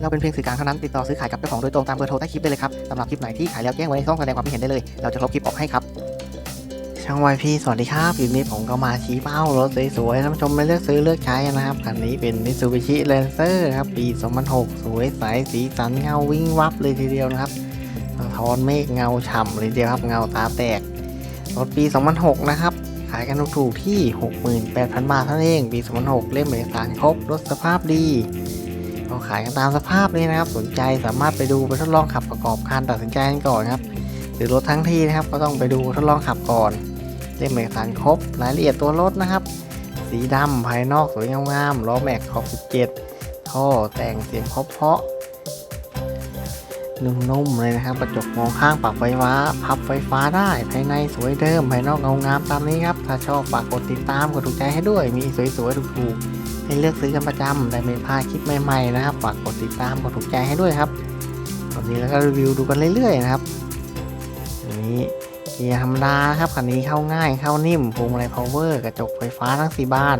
เราเป็นเพียงสื่อกลางเท่านั้นติดต่อซื้อขายกับเจ้าของโดยตรงตามเบอร์โทรใต้คลิปได้เลยครับสำหรับคลิปไหนที่ขายแล้วแจ้งไว้ในช่องแสดงความคิดเห็นได้เลย เราจะลบคลิปออกให้ครับช่างวายพี่สวัสดีครับอยู่นี้ผมก็มาชี้เป้ารถสวยๆท่านผู้ชมไม่เลือกซื้อเลือกใช้นะครับคันนี้เป็น Mitsubishi Lancer ครับปี 2006 สวยใสสีสันเงาวิ่งวับเลยทีเดียวนะครับท้อนเมฆเงาฉ่ำเลยทีเดียวครับเงาตาแตกรถปี 2006 นะครับขายกันถูกๆที่ 68,000 บาทเท่านั้นเองปี 2006 เล่มเอกสารครบรถสภาพดี ก็ขายกันตามสภาพเลยนะครับ สนใจสามารถไปดูไปทดลองขับประกอบการตัดสินใจกันก่อนครับหรือรถทั้งทีนะครับก็ต้องไปดูทดลองขับก่อนเล่มเอกสารครบรายละเอียดตัวรถนะครับ สีดำภายนอกสวยงามๆล้อแม็กขอบ17ท่อแต่งเสียงเพาะนุ่มๆเลยนะครับกระจกมองข้างปรับไฟฟ้า พับไฟฟ้าได้ภายในสวยเดิมภายนอกเงางามตามนี้ครับ ถ้าชอบฝากกดติดตามกดถูกใจให้ด้วยมีสวยๆถูกๆ ให้เลือกซื้อกันประจำได้ไม่พลาดคลิปใหม่ๆนะครับฝากกดติดตามกดถูกใจให้ด้วยครับตอนนี้แล้วก็รีวิวดูกันเรื่อยๆนะครับอันนี้เกียร์ธรรมดาครับคันนี้เข้าง่ายเข้านิ่มพวงมาลัยพาวเวอร์กระจกไฟฟ้าทั้งสี่บาน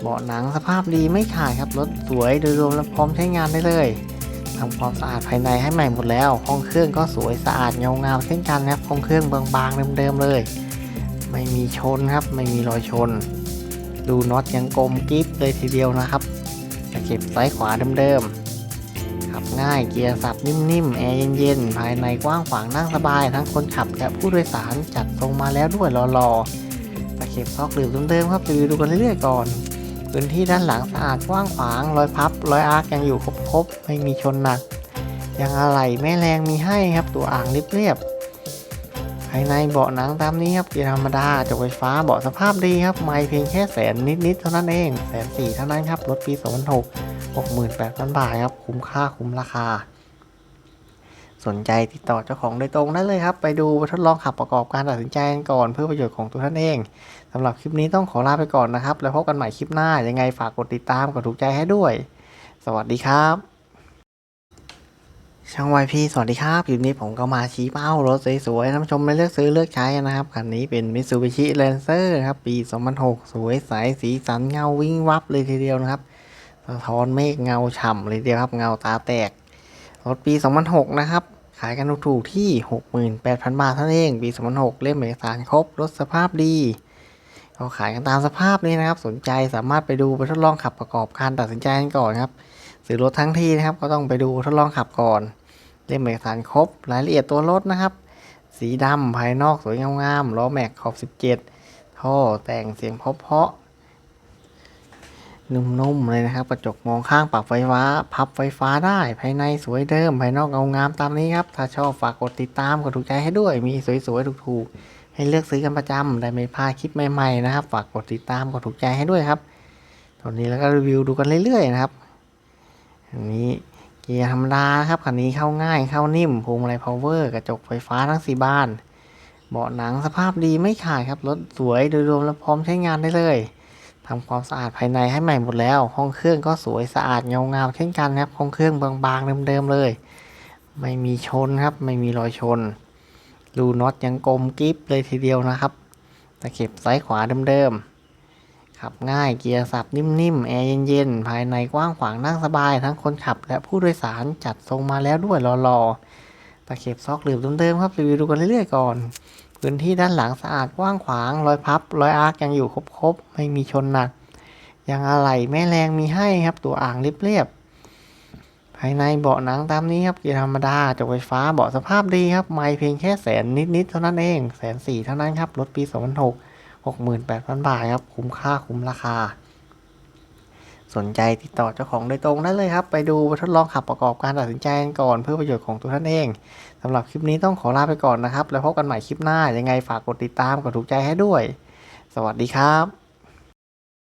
เบาะหนังสภาพดีไม่ขาดครับรถสวยโดยรวมและพร้อมใช้งานได้เลยทำความสะอาดภายในให้ใหม่หมดแล้ว ห้องเครื่องก็สวยสะอาดเงางามเช่นกันครับห้องเครื่องบางๆเดิมๆเลย ไม่มีชนครับไม่มีรอยชน ดูน็อตยังกลมกริฟเลยทีเดียวนะครับตะเข็บซ้ายขวาเดิมๆขับง่ายเกียร์สับนิ่มๆ แอร์เย็นๆ ภายในกว้างขวางนั่งสบาย ทั้งคนขับและผู้โดยสารจัดทรงมาแล้วด้วยรอๆตะเข็บซอกหลืบเดิมๆครับรีวิวดูกันเรื่อยๆก่อนพื้นที่ด้านหลังสะอาดกว้างขวางรอยพับรอยอาร์คยังอยู่ครบๆไม่มีชนหนักยังอะไหล่แม่แรงมีให้ครับตัวอ่างเรียบๆ ภายในเบาะหนังตามนี้ครับเกียร์ธรรมดาจกไฟฟ้าเบาะสภาพดีครับ ไม่เพียงแค่แสนนิดๆเท่านั้นเองแสนสี่เท่านั้นครับ รถปี 2006 68,000 บาทครับ คุ้มค่าคุ้มราคา สนใจติดต่อเจ้าของโดยตรงได้เลยครับ ไปดูทดลองขับประกอบการตัดสินใจกันก่อนเพื่อประโยชน์ของตัวท่านเองสำหรับคลิปนี้ต้องขอลาไปก่อนนะครับ แล้วพบกันใหม่คลิปหน้ายังไงฝากกดติดตามกดถูกใจให้ด้วย สวัสดีครับ ช่างวายพี่สวัสดีครับอยู่นี้ผมก็มาชี้เป้ารถสวยๆท่านผู้ชมไม่เลือกซื้อเลือกใช้นะครับ คันนี้เป็น Mitsubishi Lancer ครับ ปี 2006 สวยใสสีสันเงาวิ่งวับเลยทีเดียวนะครับสะท้อนเมฆเงาฉ่ำเลยทีเดียวครับ เงาตาแตก รถปี 2006 นะครับ ขายกันถูกๆที่ 68,000 บาทเท่านั้นเอง ปี 2006 เล่มเอกสารครบ รถสภาพดีก็ขายกันตามสภาพนี้นะครับ สนใจสามารถไปดูไปทดลองขับประกอบการตัดสินใจกันก่อนครับ ซื้อรถทั้งทีนะครับ ก็ต้องไปดูทดลองขับก่อนเล่มเอกสารครบรายละเอียดตัวรถนะครับ สีดำภายนอกสวยงามๆล้อแม็กขอบ 17 ท่อแต่งเสียงเพาะๆนุ่มๆเลยนะครับ กระจกมองข้างปรับไฟฟ้า พับไฟฟ้าได้ภายในสวยเดิม ภายนอกเงางามตามนี้ครับ ถ้าชอบฝากกดติดตามกดถูกใจให้ด้วย มีสวยๆถูกๆ ให้เลือกซื้อกันประจำได้ไม่พลาดคลิปใหม่ๆนะครับ ฝากกดติดตามกดถูกใจให้ด้วยครับตอนนี้แล้วก็รีวิวดูกันเรื่อยๆนะครับ อันนี้เกียร์ธรรมดาครับคันนี้เข้าง่ายเข้านิ่มพวงมาลัยพาวเวอร์กระจกไฟฟ้าทั้งสี่บาน เบาะหนังสภาพดีไม่ขาดครับรถสวยโดยรวมและพร้อมใช้งานได้เลยทำความสะอาดภายในให้ใหม่หมดแล้ว ห้องเครื่องก็สวยสะอาดเงางามเช่นกันครับห้องเครื่องบางๆเดิมๆเลย ไม่มีชนครับ ไม่มีรอยชนรูน็อตยังกลมกริฟเลยทีเดียวนะครับตะเข็บซ้ายขวาเดิมๆ ขับง่ายเกียร์สับนิ่มๆ แอร์เย็นๆ ภายในกว้างขวางนั่งสบายทั้งคนขับและผู้โดยสารจัดทรงมาแล้วด้วยรอๆตะเข็บซอกหลืบเดิมๆครับรีวิวดูกันเรื่อยๆก่อน พื้นที่ด้านหลังสะอาดกว้างขวางรอยพับรอยอาร์คยังอยู่ครบๆ ไม่มีชนหนักยังอะไหล่แม่แรงมีให้ครับตัวอ่างเรียบๆภายในเบาะหนังตามนี้ครับเกียร์ธรรมดาจกไฟฟ้าเบาะสภาพดีครับ ไม่เพียงแค่แสนนิดๆเท่านั้นเองแสนสี่เท่านั้นครับรถปี2006 68,000 บาทครับ คุ้มค่าคุ้มราคา สนใจติดต่อเจ้าของโดยตรงได้เลยครับ ไปดูทดลองขับประกอบการตัดสินใจกันก่อนเพื่อประโยชน์ของตัวท่านเองสำหรับคลิปนี้ต้องขอลาไปก่อนนะครับ แล้วพบกันใหม่คลิปหน้ายังไงฝากกดติดตามกดถูกใจให้ด้วย สวัสดีครับ